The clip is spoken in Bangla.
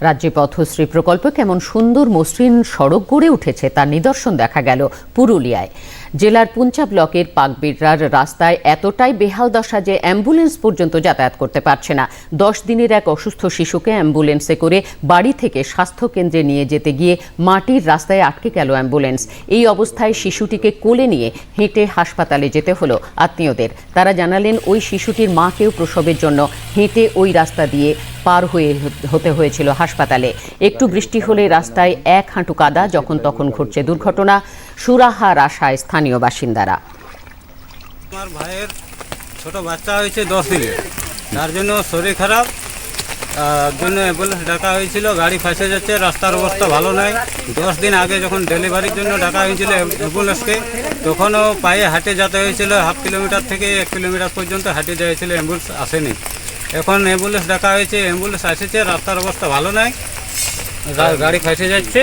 রাজ্যে পথশ্রী প্রকল্প কেমন সুন্দর মসৃণ সড়ক গড়ে উঠেছে তার নিদর্শন দেখা গেল পুরুলিয়ায়। জেলার পুঞ্চা ব্লকের পাকবিড়রার রাস্তায় এতটাই বেহাল দশা যে অ্যাম্বুলেন্স পর্যন্ত যাতায়াত করতে পারছে না। দশ দিনের এক অসুস্থ শিশুকে অ্যাম্বুলেন্সে করে বাড়ি থেকে স্বাস্থ্যকেন্দ্রে নিয়ে যেতে গিয়ে মাটির রাস্তায় আটকে গেল অ্যাম্বুলেন্স। এই অবস্থায় শিশুটিকে কোলে নিয়ে হেঁটে হাসপাতালে যেতে হলো আত্মীয়দের। তারা জানালেন, ওই শিশুটির মাকেও প্রসবের জন্য হেঁটে ওই রাস্তা দিয়ে পার হয়ে হতে হয়েছিল হাসপাতালে। একটু বৃষ্টি হলে রাস্তায় এক হাঁটু কাদা, যখন তখন ঘটছে দুর্ঘটনা। সুরাহার আশায় স্থানীয় বাসিন্দারা। আমার ভাইয়ের ছোট বাচ্চা হয়েছে দশ দিনে তার জন্য শরীর খারাপ। জন্য অ্যাম্বুলেন্স ডাকা হয়েছিল, গাড়ি ফাঁসে যাচ্ছে, রাস্তার অবস্থা ভালো নয় দশ দিন আগে যখন ডেলিভারির জন্য ডাকা হয়েছিল অ্যাম্বুলেন্সকে, তখনও পায়ে হাঁটে যেতে হয়েছিল। হাফ কিলোমিটার থেকে এক কিলোমিটার পর্যন্ত হাঁটে যাইছিল অ্যাম্বুলেন্স আসেনি। এখন অ্যাম্বুলেন্স ডাকা হয়েছে, অ্যাম্বুলেন্স এসেছে, রাস্তার অবস্থা ভালো নয় গাড়ি ফাঁসে যাচ্ছে।